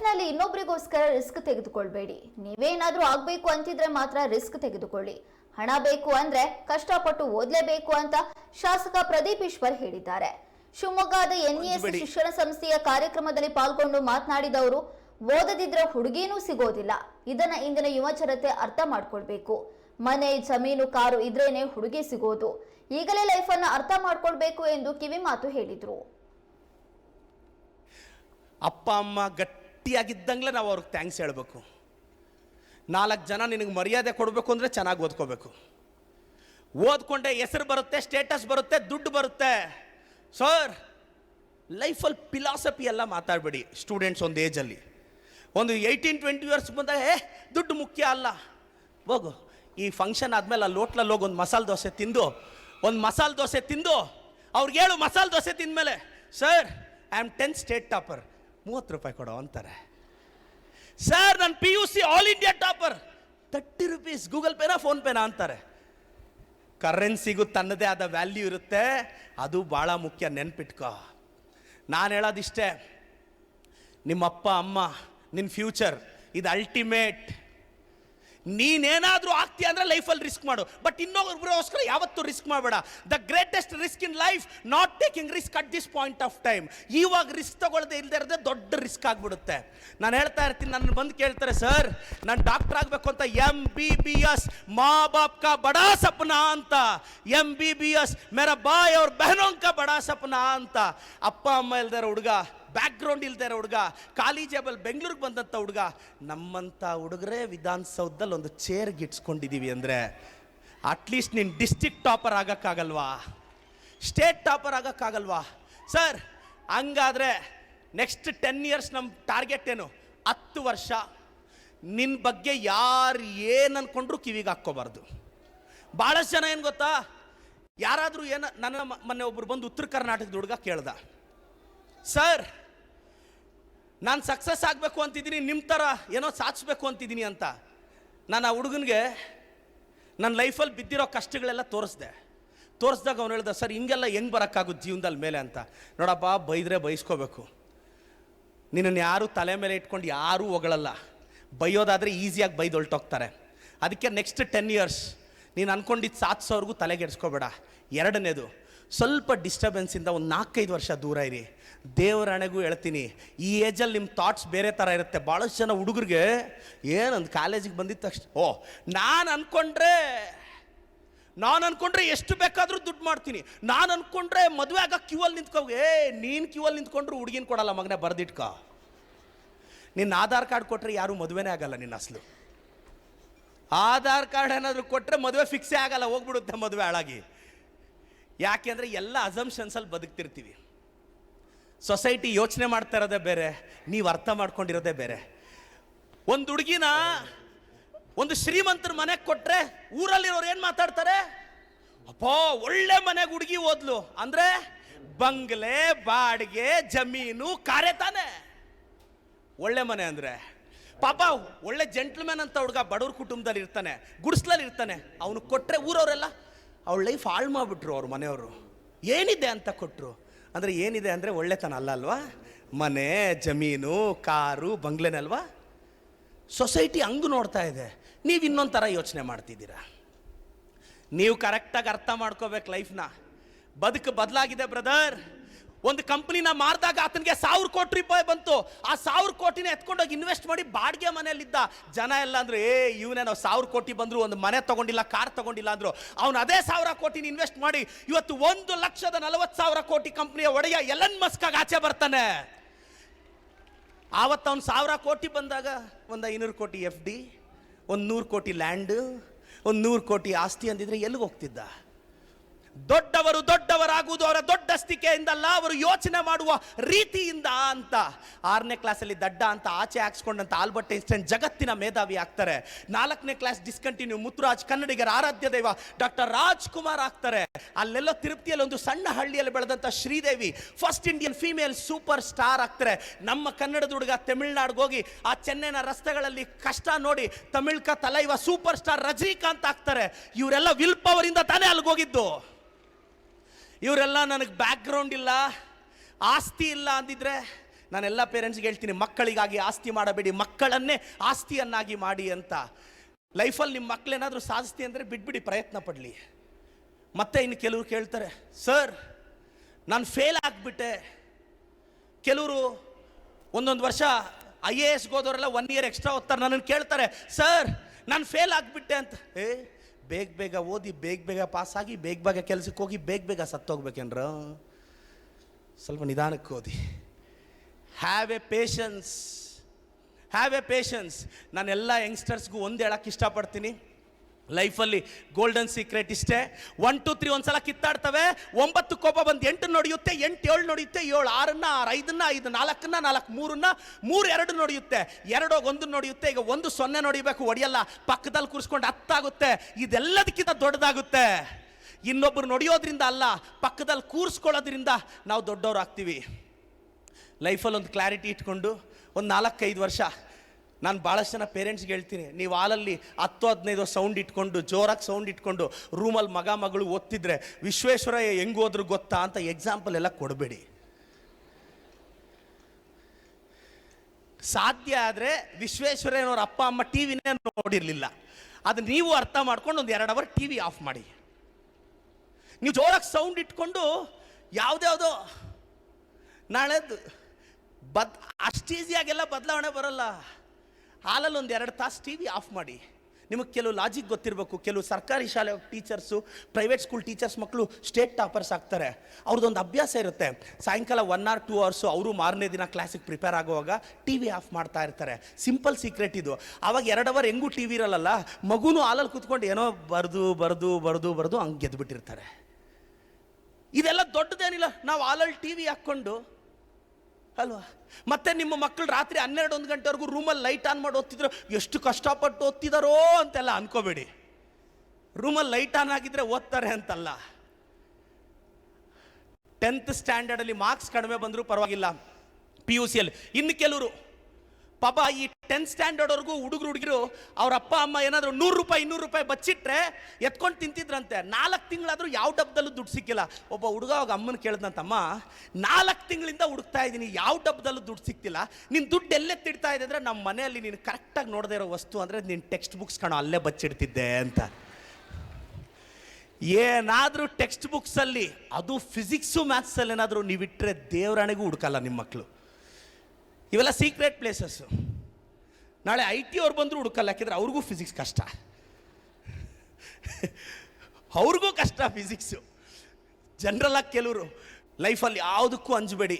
ಲೈಫ್ನಲ್ಲಿ ಇನ್ನೊಬ್ರಿಗೋಸ್ಕರ risk ತೆಗೆದುಕೊಳ್ಬೇಡಿ. ನೀವೇನಾದರೂ ಆಗ್ಬೇಕು ಅಂತಿದ್ರೆ ಮಾತ್ರ ರಿಸ್ಕ್ ತೆಗೆದುಕೊಳ್ಳಿ. ಹಣ ಬೇಕು ಅಂದ್ರೆ ಕಷ್ಟಪಟ್ಟು ಓದ್ಲೇಬೇಕು ಅಂತ ಶಾಸಕ ಪ್ರದೀಪ್ ಈಶ್ವರ್ ಹೇಳಿದ್ದಾರೆ. ಶಿವಮೊಗ್ಗದ ಎನ್ಇಎಸ್. ಶಿಕ್ಷಣ ಸಂಸ್ಥೆಯ ಕಾರ್ಯಕ್ರಮದಲ್ಲಿ ಪಾಲ್ಗೊಂಡು ಮಾತನಾಡಿದವರು ಓದದಿದ್ರೆ ಹುಡುಗೇನೂ ಸಿಗೋದಿಲ್ಲ. ಇದನ್ನ ಇಂದಿನ ಯುವ ಜನತೆ ಅರ್ಥ ಮಾಡ್ಕೊಳ್ಬೇಕು. ಮನೆ ಜಮೀನು ಕಾರು ಇದ್ರೇನೆ ಹುಡುಗಿ ಸಿಗೋದು. ಈಗಲೇ ಲೈಫ್ ಅನ್ನ ಅರ್ಥ ಮಾಡ್ಕೊಳ್ಬೇಕು ಎಂದು ಕಿವಿ ಮಾತು ಹೇಳಿದ್ರು. ಅಪ್ಪ ಅಮ್ಮ ಗಟ್ಟಿಯಾಗಿದ್ದಂಗ್ಲೇ ನಾವು ಅವ್ರಿಗೆ ಥ್ಯಾಂಕ್ಸ್ ಹೇಳಬೇಕು. ನಾಲ್ಕು ಜನ ನಿನಗೆ ಮರ್ಯಾದೆ ಕೊಡಬೇಕು ಅಂದರೆ ಚೆನ್ನಾಗಿ ಓದ್ಕೋಬೇಕು. ಓದ್ಕೊಂಡೆ ಹೆಸರು ಬರುತ್ತೆ ಸ್ಟೇಟಸ್ ಬರುತ್ತೆ, ದುಡ್ಡು ಬರುತ್ತೆ. ಸರ್ ಲೈಫಲ್ಲಿ ಫಿಲಾಸಫಿ ಎಲ್ಲ ಮಾತಾಡಬೇಡಿ ಸ್ಟೂಡೆಂಟ್ಸ್ ಒಂದು ಏಜಲ್ಲಿ ಒಂದು ಏಯ್ಟೀನ್ ಟ್ವೆಂಟಿ ಇಯರ್ಸ್ ಬಂದಾಗ, ಏ, ದುಡ್ಡು ಮುಖ್ಯ ಅಲ್ಲ. ಹೋಗು, ಈ ಫಂಕ್ಷನ್ ಆದಮೇಲೆ ಅಲ್ಲಿ ಹೋಟ್ಲಲ್ಲಿ ಹೋಗಿ ಒಂದು ಮಸಾಲೆ ದೋಸೆ ತಿಂದು, ಒಂದು ಮಸಾಲೆ ದೋಸೆ ತಿಂದು, ಅವ್ರಿಗೆ ಹೇಳು ಮಸಾಲೆ dosa ತಿಂದಮೇಲೆ sir I am tenth state topper ಮೂವತ್ತು ರೂಪಾಯಿ ಕೊಡೋ ಅಂತಾರೆ. ಸರ್ ನನ್ನ P U C all India topper thirty rupees Google ಪೇನಾ phone ಪೇನಾ ಅಂತಾರೆ. ಕರೆನ್ಸಿಗೂ ತನ್ನದೇ ಆದ ವ್ಯಾಲ್ಯೂ ಇರುತ್ತೆ. ಅದು ಭಾಳ ಮುಖ್ಯ ನೆನ್ಪಿಟ್ಕೋ. ನಾನು ಹೇಳೋದಿಷ್ಟೇ ನಿಮ್ಮ ಅಪ್ಪ ಅಮ್ಮ ನಿನ್ನ ಫ್ಯೂಚರ್ ಇದು ಅಲ್ಟಿಮೇಟ್ ನೀನೇನಾದರೂ ಆಗ್ತೀಯ ಅಂದರೆ ಲೈಫಲ್ಲಿ ರಿಸ್ಕ್ ಮಾಡು. ಬಟ್ ಇನ್ನೊಬ್ಬರಿಗೋಸ್ಕರ ಯಾವತ್ತೂ ರಿಸ್ಕ್ ಮಾಡಬೇಡ. The greatest risk in life not taking risk at this point of time ಇವಾಗ ರಿಸ್ಕ್ ತಗೊಳ್ಳದೆ ಇಲ್ಲದೆ ಇರದೆ ದೊಡ್ಡ ರಿಸ್ಕ್ ಆಗಿಬಿಡುತ್ತೆ. ನಾನು ಹೇಳ್ತಾ ಇರ್ತೀನಿ ನನ್ನ ಬಂದು ಕೇಳ್ತಾರೆ ಸರ್ ನಾನು ಡಾಕ್ಟರ್ ಆಗಬೇಕು ಅಂತ ಎಂ ಬಿ ಬಿ ಎಸ್ ಮಾ ಬಾಪ್ ಕಾ ಬಡಾ ಸಪ್ನಾ ಅಂತ. ಎಂ ಬಿ ಬಿ ಎಸ್ ಮೇರ ಬಾಯ್ ಅವ್ರ ಬೆಹನೋಂಕ ಬಡಾ ಸಪ್ನಾ ಅಂತ. ಅಪ್ಪ, ಅಮ್ಮ ಇಲ್ದಾರ ಹುಡುಗ ಬ್ಯಾಕ್ಗ್ರೌಂಡ್ ಇಲ್ದೇ ಇರೋ ಹುಡುಗ, ಖಾಲಿ ಬೆಂಗಳೂರಿಗೆ ಬಂದಂಥ ಹುಡುಗ ನಮ್ಮಂಥ ಹುಡುಗರೇ ವಿಧಾನಸೌಧದಲ್ಲಿ ಒಂದು ಚೇರ್ ಗಿಟ್ಸ್ಕೊಂಡಿದ್ದೀವಿ ಅಂದರೆ ಅಟ್ಲೀಸ್ಟ್ ನೀನು ಡಿಸ್ಟಿಕ್ ಟಾಪರ್ ಆಗೋಕ್ಕಾಗಲ್ವಾ? ಸ್ಟೇಟ್ ಟಾಪರ್ ಆಗೋಕ್ಕಾಗಲ್ವಾ? ಸರ್ ಹಂಗಾದರೆ ನೆಕ್ಸ್ಟ್ ಟೆನ್ ಇಯರ್ಸ್ ನಮ್ಮ ಟಾರ್ಗೆಟ್ ಏನು? ಹತ್ತು ವರ್ಷ. ನಿನ್ನ ಬಗ್ಗೆ ಯಾರು ಏನು ಅಂದ್ಕೊಂಡ್ರು ಕಿವಿಗೆ ಹಾಕ್ಕೋಬಾರ್ದು. ಭಾಳಷ್ಟು ಜನ ಏನು ಗೊತ್ತಾ? ಯಾರಾದರೂ ಏನ ನನ್ನ ಮೊನ್ನೆ ಒಬ್ಬರು ಬಂದು ಉತ್ತರ ಕರ್ನಾಟಕದ ಹುಡುಗ ಕೇಳ್ದ. ಸರ್ ನಾನು ಸಕ್ಸಸ್ ಆಗಬೇಕು ಅಂತಿದ್ದೀನಿ ನಿಮ್ಮ ಥರ ಏನೋ ಸಾಧಿಸ್ಬೇಕು ಅಂತಿದ್ದೀನಿ ಅಂತ. ನಾನು ಆ ಹುಡುಗನಿಗೆ ನನ್ನ ಲೈಫಲ್ಲಿ ಬಿದ್ದಿರೋ ಕಷ್ಟಗಳೆಲ್ಲ ತೋರಿಸ್ದೆ. ತೋರಿಸ್ದಾಗ ಅವನು ಹೇಳ್ದೆ, ಸರ್, ಹಿಂಗೆಲ್ಲ ಹೆಂಗೆ ಬರೋಕ್ಕಾಗುತ್ತೆ ಜೀವನದಲ್ಲಿ ಮೇಲೆ ಅಂತ. ನೋಡಪ್ಪ, ಬೈದರೆ ಬೈಸ್ಕೋಬೇಕು. ನಿನ್ನನ್ನು ಯಾರೂ ತಲೆ ಮೇಲೆ ಇಟ್ಕೊಂಡು ಯಾರೂ ಹೊಗಳಲ್ಲ. ಬೈಯೋದಾದರೆ ಈಸಿಯಾಗಿ ಬೈದು ಹೊಲ್ಟೋಗ್ತಾರೆ. ಅದಕ್ಕೆ ನೆಕ್ಸ್ಟ್ ಟೆನ್ ಇಯರ್ಸ್ ನೀನು ಅಂದ್ಕೊಂಡಿದ್ದು ಸಾಧಿಸೋರ್ಗೂ ತಲೆಗೆಡ್ಸ್ಕೋಬೇಡ. ಎರಡನೇದು, ಸ್ವಲ್ಪ ಡಿಸ್ಟರ್ಬೆನ್ಸಿಂದ ಒಂದು ನಾಲ್ಕೈದು ವರ್ಷ ದೂರ ಇರಿ. ದೇವರಣೆಗೂ ಹೇಳ್ತೀನಿ, ಈ ಏಜಲ್ಲಿ ನಿಮ್ಮ ಥಾಟ್ಸ್ ಬೇರೆ ಥರ ಇರುತ್ತೆ. ಭಾಳಷ್ಟು ಜನ ಹುಡುಗರಿಗೆ ಏನೊಂದು ಕಾಲೇಜಿಗೆ ಬಂದಿದ್ದ ತಕ್ಷಣ ಓ, ನಾನು ಅಂದ್ಕೊಂಡ್ರೆ ನಾನು ಅಂದ್ಕೊಂಡ್ರೆ ಎಷ್ಟು ಬೇಕಾದರೂ ದುಡ್ಡು ಮಾಡ್ತೀನಿ. ನಾನು ಅಂದ್ಕೊಂಡ್ರೆ ಮದುವೆ ಆಗ ಕ್ಯೂವಲ್ಲಿ ನಿಂತ್ಕೋ, ಏ, ನೀನು ಕ್ಯೂವಲ್ಲಿ ನಿಂತ್ಕೊಂಡ್ರು ಹುಡುಗಿನ ಕೊಡಲ್ಲ, ಮಗನೇ ಬರ್ದಿಟ್ಕೋ. ನಿನ್ನ ಆಧಾರ್ ಕಾರ್ಡ್ ಕೊಟ್ಟರೆ ಯಾರೂ ಮದುವೆನೇ ಆಗಲ್ಲ ನಿನ್ನ ಅಸಲು. ಆಧಾರ್ ಕಾರ್ಡ್ ಏನಾದರೂ ಕೊಟ್ಟರೆ ಮದುವೆ ಫಿಕ್ಸೇ ಆಗಲ್ಲ, ಹೋಗ್ಬಿಡುತ್ತೆ ಮದುವೆ ಹಾಳಾಗಿ. ಯಾಕೆಂದರೆ ಎಲ್ಲ ಅಸಂಪ್ಷನ್ಸಲ್ಲಿ ಬದುಕ್ತಿರ್ತೀವಿ. ಸೊಸೈಟಿ ಯೋಚನೆ ಮಾಡ್ತಾ ಇರೋದೇ ಬೇರೆ, ನೀವು ಅರ್ಥ ಮಾಡ್ಕೊಂಡಿರೋದೇ ಬೇರೆ. ಒಂದು ಹುಡುಗಿನ ಒಂದು ಶ್ರೀಮಂತರ ಮನೆಗೆ ಕೊಟ್ಟರೆ ಊರಲ್ಲಿರೋರು ಏನು ಮಾತಾಡ್ತಾರೆ? ಅಪ್ಪೋ, ಒಳ್ಳೆ ಮನೆಗೆ ಹುಡುಗಿ ಓದ್ಲು. ಅಂದರೆ ಬಂಗ್ಲೆ, ಬಾಡಿಗೆ, ಜಮೀನು, ಕಾರೆ ತಾನೆ. ಒಳ್ಳೆ ಮನೆ ಅಂದರೆ. ಪಾಪ, ಒಳ್ಳೆ ಜೆಂಟ್ಲ್ಮ್ಯಾನ್ ಅಂತ ಹುಡುಗ ಬಡವ್ರ ಕುಟುಂಬದಲ್ಲಿ ಇರ್ತಾನೆ, ಗುಡ್ಸ್ಲಲ್ಲಿ ಇರ್ತಾನೆ. ಅವನು ಕೊಟ್ಟರೆ ಊರವರೆಲ್ಲ, ಅವಳ ಲೈಫ್ ಹಾಳು ಮಾಡಿಬಿಟ್ರು ಅವ್ರ ಮನೆಯವರು. ಏನಿದೆ ಅಂತ ಕೊಟ್ಟರು ಅಂದರೆ ಏನಿದೆ ಅಂದರೆ ಒಳ್ಳೆತನ ಅಲ್ಲ ಅಲ್ವಾ? ಮನೆ, ಜಮೀನು, ಕಾರು ಬಂಗ್ಲೆನಲ್ವಾ ಸೊಸೈಟಿ ಹಂಗೆ ನೋಡ್ತಾ ಇದೆ. ನೀವು ಇನ್ನೊಂದು ಥರ ಯೋಚನೆ ಮಾಡ್ತಿದ್ದೀರಾ? ನೀವು ಕರೆಕ್ಟಾಗಿ ಅರ್ಥ ಮಾಡ್ಕೋಬೇಕು ಲೈಫ್ನ ಬದುಕು ಬದಲಾಗಿದೆ ಬ್ರದರ್ ಒಂದು ಕಂಪ್ನಿನ ಮಾರಿದಾಗ ಆತನಿಗೆ ಸಾವಿರ ಕೋಟಿ ರೂಪಾಯಿ ಬಂತು. ಆ ಸಾವಿರ ಕೋಟಿನ ಎತ್ಕೊಂಡೋಗಿ ಇನ್ವೆಸ್ಟ್ ಮಾಡಿ ಬಾಡಿಗೆ ಮನೆಯಲ್ಲಿದ್ದ ಜನ ಎಲ್ಲ ಅಂದ್ರೆ, ಏ, ಇವನೇ ನಾವು ಸಾವಿರ ಕೋಟಿ ಬಂದ್ರು, ಒಂದು ಮನೆ ತಗೊಂಡಿಲ್ಲ, ಕಾರ್ ತಗೊಂಡಿಲ್ಲ ಅಂದ್ರು. ಅವನು ಅದೇ ಸಾವಿರ ಕೋಟಿನ ಇನ್ವೆಸ್ಟ್ ಮಾಡಿ ಇವತ್ತು ಒಂದು ಲಕ್ಷದ ನಲವತ್ತು ಸಾವಿರ ಕೋಟಿ ಕಂಪ್ನಿಯ ಒಡೆಯ ಎಲ್ಲನ್ ಮಸ್ಕಾಗ ಆಚೆ ಬರ್ತಾನೆ. ಆವತ್ತು ಅವ್ನು ಸಾವಿರ ಕೋಟಿ ಬಂದಾಗ ಒಂದು ಐನೂರು ಕೋಟಿ ಎಫ್ ಡಿ ಒಂದು ನೂರು ಕೋಟಿ ಲ್ಯಾಂಡ್ ಒಂದು ನೂರು ಕೋಟಿ ಆಸ್ತಿ ಅಂದಿದ್ರೆ ಎಲ್ಲಿಗೆ ಹೋಗ್ತಿದ್ದ? ದೊಡ್ಡವರು ದೊಡ್ಡವರಾಗುವುದು ಅವರ ದೊಡ್ಡಸ್ತಿಕೆಯಿಂದಲ್ಲ ಅವರು ಯೋಚನೆ ಮಾಡುವ ರೀತಿಯಿಂದ ಅಂತ. ಆರನೇ ಕ್ಲಾಸಲ್ಲಿ ದಡ್ಡ ಅಂತ ಆಚೆ ಹಾಕ್ಸ್ಕೊಂಡಂತ ಆಲ್ಬರ್ಟ್ ಐನ್ಸ್ಟೈನ್ ಜಗತ್ತಿನ ಮೇಧಾವಿ ಆಗ್ತಾರೆ. ನಾಲ್ಕನೇ ಕ್ಲಾಸ್ ಡಿಸ್ಕಂಟಿನ್ಯೂ ಮುತ್ತುರಾಜ್ ಕನ್ನಡಿಗರ ಆರಾಧ್ಯ ದೈವ ಡಾಕ್ಟರ್ ರಾಜ್ಕುಮಾರ್ ಆಗ್ತಾರೆ. ಅಲ್ಲೆಲ್ಲೋ ತಿರುಪ್ತಿಯಲ್ಲಿ ಒಂದು ಸಣ್ಣ ಹಳ್ಳಿಯಲ್ಲಿ ಬೆಳೆದಂಥ Sridevi first Indian female super star ಆಗ್ತಾರೆ. ನಮ್ಮ ಕನ್ನಡದ ಹುಡುಗ ತಮಿಳ್ನಾಡಿಗೆ ಹೋಗಿ ಆ ಚೆನ್ನೈನ ರಸ್ತೆಗಳಲ್ಲಿ ಕಷ್ಟ ನೋಡಿ ತಮಿಳ್ಕ ತಲೈವ ಸೂಪರ್ ಸ್ಟಾರ್ ರಜನಿಕಾಂತ್ ಆಗ್ತಾರೆ. ಇವರೆಲ್ಲ ವಿಲ್ ಪವರಿಂದ ತಾನೇ ಅಲ್ಲಿಗೆ ಹೋಗಿದ್ದು. ಇವರೆಲ್ಲ ನನಗೆ ಬ್ಯಾಕ್ಗ್ರೌಂಡ್ ಇಲ್ಲ, ಆಸ್ತಿ ಇಲ್ಲ ಅಂದಿದ್ರೆ ನಾನೆಲ್ಲ ಪೇರೆಂಟ್ಸ್ಗೆ ಹೇಳ್ತೀನಿ, ಮಕ್ಕಳಿಗಾಗಿ ಆಸ್ತಿ ಮಾಡಬೇಡಿ, ಮಕ್ಕಳನ್ನೇ ಆಸ್ತಿಯನ್ನಾಗಿ ಮಾಡಿ ಅಂತ. ಲೈಫಲ್ಲಿ ನಿಮ್ಮ ಮಕ್ಕಳೇನಾದರೂ ಸಾಧಿಸ್ತಿ ಅಂದರೆ ಬಿಟ್ಬಿಡಿ, ಪ್ರಯತ್ನ ಪಡಲಿ. ಮತ್ತೆ ಇನ್ನು ಕೆಲವರು ಕೇಳ್ತಾರೆ ಸರ್ ನಾನು ಫೇಲ್ ಆಗಿಬಿಟ್ಟೆ. ಕೆಲವರು ಒಂದೊಂದು ವರ್ಷ ಐ ಎ ಎಸ್ಗೆ ಹೋದವರೆಲ್ಲ ಒನ್ ಇಯರ್ ಎಕ್ಸ್ಟ್ರಾ ಓದ್ತಾರೆ ನನ್ನನ್ನು ಕೇಳ್ತಾರೆ ಸರ್ ನಾನು ಫೇಲ್ ಆಗಿಬಿಟ್ಟೆ ಅಂತ. ಏ ಬೇಗ ಬೇಗ ಓದಿ, ಬೇಗ ಬೇಗ ಪಾಸಾಗಿ ಬೇಗ ಬೇಗ ಕೆಲಸಕ್ಕೆ ಹೋಗಿ, ಬೇಗ ಬೇಗ ಸತ್ತೋಗ್ಬೇಕೇನ್ರ? ಸ್ವಲ್ಪ ನಿಧಾನಕ್ಕೆ ಓದಿ. Have a patience have a patience ನಾನೆಲ್ಲ ಯಂಗ್ಸ್ಟರ್ಸ್ಗೂ ಒಂದು ಹೇಳಕ್ಕೆ ಇಷ್ಟಪಡ್ತೀನಿ. ಲೈಫಲ್ಲಿ ಗೋಲ್ಡನ್ ಸೀಕ್ರೆಟ್ ಇಷ್ಟೇ. ಒನ್ ಟು ತ್ರೀ ಒಂದ್ಸಲ ಕಿತ್ತಾಡ್ತವೆ. ಒಂಬತ್ತು ಕೋಪ ಬಂದು ಎಂಟು ನಡೆಯುತ್ತೆ, ಎಂಟು ಏಳು ನಡೆಯುತ್ತೆ, ಏಳು ಆರನ್ನ, ಆರು ಐದನ್ನ, ಐದು ನಾಲ್ಕನ್ನ, ನಾಲ್ಕು ಮೂರನ್ನ, ಮೂರು ಎರಡು ನಡೆಯುತ್ತೆ. ಎರಡೋಗಿ ಒಂದು ನಡೆಯುತ್ತೆ, ಈಗ ಒಂದು ಸೊನ್ನೆ ನೋಡಿಬೇಕು, ಒಡೆಯಲ್ಲ. ಪಕ್ಕದಲ್ಲಿ ಕೂರಿಸ್ಕೊಂಡು ಹತ್ತಾಗುತ್ತೆ. ಇದೆಲ್ಲದಕ್ಕಿಂತ ದೊಡ್ಡದಾಗುತ್ತೆ. ಇನ್ನೊಬ್ಬರು ನೋಡಿಯೋದ್ರಿಂದ ಅಲ್ಲ, ಪಕ್ಕದಲ್ಲಿ ಕೂರಿಸ್ಕೊಳ್ಳೋದ್ರಿಂದ ನಾವು ದೊಡ್ಡವ್ರು ಆಗ್ತೀವಿ ಲೈಫಲ್ಲಿ ಒಂದು ಕ್ಲಾರಿಟಿ ಇಟ್ಕೊಂಡು, ಒಂದು ನಾಲ್ಕೈದು ವರ್ಷ ನಾನು ಭಾಳಷ್ಟು ಜನ ಪೇರೆಂಟ್ಸ್ಗೆ ಹೇಳ್ತೀನಿ, ನೀವು ಹಾಲಲ್ಲಿ ಹತ್ತು ಹದಿನೈದು ಸೌಂಡ್ ಇಟ್ಕೊಂಡು, ಜೋರಾಗಿ ಸೌಂಡ್ ಇಟ್ಕೊಂಡು ರೂಮಲ್ಲಿ ಮಗ ಮಗಳು ಓದ್ತಿದ್ರೆ ವಿಶ್ವೇಶ್ವರಯ್ಯ ಹೆಂಗೆ ಹೋದ್ರು ಗೊತ್ತಾ ಅಂತ ಎಕ್ಸಾಂಪಲ್ ಎಲ್ಲ ಕೊಡಬೇಡಿ. ಸಾಧ್ಯ ಆದರೆ ವಿಶ್ವೇಶ್ವರಯ್ಯನವ್ರ ಅಪ್ಪ, ಅಮ್ಮ ಟಿ ವಿನೇ ನೋಡಿರಲಿಲ್ಲ. ಅದು ನೀವು ಅರ್ಥ ಮಾಡ್ಕೊಂಡು ಒಂದು ಎರಡು ಅವರ್ ಟಿ ವಿ ಆಫ್ ಮಾಡಿ. ನೀವು ಜೋರಾಗಿ ಸೌಂಡ್ ಇಟ್ಕೊಂಡು ಯಾವುದ್ಯಾವುದೋ ನಾಳೆದು ಬದ್ ಅಷ್ಟು ಈಸಿಯಾಗೆಲ್ಲ ಬದಲಾವಣೆ ಬರಲ್ಲ. ಹಾಲಲ್ಲಿ ಒಂದು ಎರಡು ತಾಸು ಟಿ ವಿ ಆಫ್ ಮಾಡಿ. ನಿಮಗೆ ಕೆಲವು ಲಾಜಿಕ್ ಗೊತ್ತಿರಬೇಕು, ಕೆಲವು ಸರ್ಕಾರಿ ಶಾಲೆ ಟೀಚರ್ಸು ಪ್ರೈವೇಟ್ ಸ್ಕೂಲ್ ಟೀಚರ್ಸ್ ಮಕ್ಕಳು ಸ್ಟೇಟ್ ಟಾಪರ್ಸ್ ಆಗ್ತಾರೆ. ಅವ್ರದ್ದೊಂದು ಅಭ್ಯಾಸ ಇರುತ್ತೆ. ಸಾಯಂಕಾಲ ಒನ್ ಆರ್ ಟೂ ಅವರ್ಸು ಅವರು ಮಾರನೇ ದಿನ ಕ್ಲಾಸಿಗೆ ಪ್ರಿಪೇರ್ ಆಗುವಾಗ ಟಿ ವಿ ಆಫ್ ಮಾಡ್ತಾ ಇರ್ತಾರೆ. ಸಿಂಪಲ್ ಸೀಕ್ರೆಟ್ ಇದು. ಆವಾಗ ಎರಡು ಅವರ್ ಹೆಂಗೂ ಟಿ ವಿ ಇರಲ್ಲ ಮಗುನೂ ಹಾಲಲ್ಲಿ ಕೂತ್ಕೊಂಡು ಏನೋ ಬರೆದು ಬರೆದು ಬರೆದು ಬರೆದು ಹಂಗೆ ಗೆದ್ದುಬಿಟ್ಟಿರ್ತಾರೆ ಇದೆಲ್ಲ ದೊಡ್ಡದೇನಿಲ್ಲ. ನಾವು ಹಾಲಲ್ಲಿ ಟಿ ವಿ ಹಾಕ್ಕೊಂಡು ಅಲ್ವಾ? ಮತ್ತೆ ನಿಮ್ಮ ಮಕ್ಕಳು ರಾತ್ರಿ ಹನ್ನೆರಡು, ಒಂದು ಗಂಟೆವರೆಗೂ ರೂಮಲ್ಲಿ ಲೈಟ್ ಆನ್ ಮಾಡಿ ಓದ್ತಿದ್ರು. ಎಷ್ಟು ಕಷ್ಟಪಟ್ಟು ಓದ್ತಿದಾರೋ ಅಂತೆಲ್ಲ ಅನ್ಕೋಬೇಡಿ. ರೂಮಲ್ಲಿ ಲೈಟ್ ಆನ್ ಆಗಿದ್ರೆ ಓದ್ತಾರೆ ಅಂತಲ್ಲ. ಟೆಂತ್ ಸ್ಟ್ಯಾಂಡರ್ಡಲ್ಲಿ ಮಾರ್ಕ್ಸ್ ಕಡಿಮೆ ಬಂದರೂ ಪರವಾಗಿಲ್ಲ. ಪಿ ಯು ಸಿಯಲ್ಲಿ ಇನ್ನು ಕೆಲವರು ಪಾಪ ಈ ಟೆಂತ್ ಸ್ಟ್ಯಾಂಡರ್ಡ್ವರೆಗೂ ಹುಡುಗರು ಹುಡುಗಿರು, ಅವ್ರ ಅಪ್ಪ, ಅಮ್ಮ ಏನಾದರೂ ನೂರು ರೂಪಾಯಿ, ಇನ್ನೂರು ರೂಪಾಯಿ ಬಚ್ಚಿಟ್ರೆ ಎತ್ಕೊಂಡು ತಿಂತಿದ್ರಂತೆ. ನಾಲ್ಕು ತಿಂಗಳಾದರೂ ಯಾವ ಡಬ್ಬದಲ್ಲೂ ದುಡ್ಡು ಸಿಕ್ಕಿಲ್ಲ. ಒಬ್ಬ ಹುಡುಗ ಅವಾಗ ಅಮ್ಮನ ಕೇಳ್ದಂತಮ್ಮ ನಾಲ್ಕು ತಿಂಗಳಿಂದ ಹುಡುಕ್ತಾ ಇದ್ದೀನಿ ಯಾವ ಡಬ್ಬದಲ್ಲೂ ದುಡ್ಡು ಸಿಕ್ತಿಲ್ಲ. ನಿನ್ನ ದುಡ್ಡು ಎಲ್ಲೇ ತಿಡ್ತಾ ಇದೆ ಅಂದರೆ ನಮ್ಮ ಮನೆಯಲ್ಲಿ ನೀನು ಕರೆಕ್ಟಾಗಿ ನೋಡದೇ ಇರೋ ವಸ್ತು ಅಂದರೆ ನಿನ್ನ ಟೆಕ್ಸ್ಟ್ ಬುಕ್ಸ್ ಕಣೋ, ಅಲ್ಲೇ ಬಚ್ಚಿಡ್ತಿದ್ದೆ ಅಂತ. ಏನಾದರೂ ಟೆಕ್ಸ್ಟ್ ಬುಕ್ಸಲ್ಲಿ ಅದು ಫಿಸಿಕ್ಸು ಮ್ಯಾಥ್ಸಲ್ಲಿ ಏನಾದರೂ ನೀವಿಟ್ಟರೆ ದೇವರಾಣೆಗೂ ಹುಡುಕಲ್ಲ ನಿಮ್ಮ ಮಕ್ಕಳು ಇವೆಲ್ಲ ಸೀಕ್ರೆಟ್ ಪ್ಲೇಸಸ್ಸು ನಾಳೆ ಐ ಟಿ ಅವ್ರು ಬಂದರೂ ಹುಡುಕಲ್ಲ, ಯಾಕೆಂದ್ರೆ ಅವ್ರಿಗೂ ಫಿಸಿಕ್ಸ್ ಕಷ್ಟ. ಅವ್ರಿಗೂ ಕಷ್ಟ ಫಿಸಿಕ್ಸು ಜನರಲಾಗಿ ಕೆಲವರು ಲೈಫಲ್ಲಿ ಯಾವುದಕ್ಕೂ ಅಂಜಬೇಡಿ.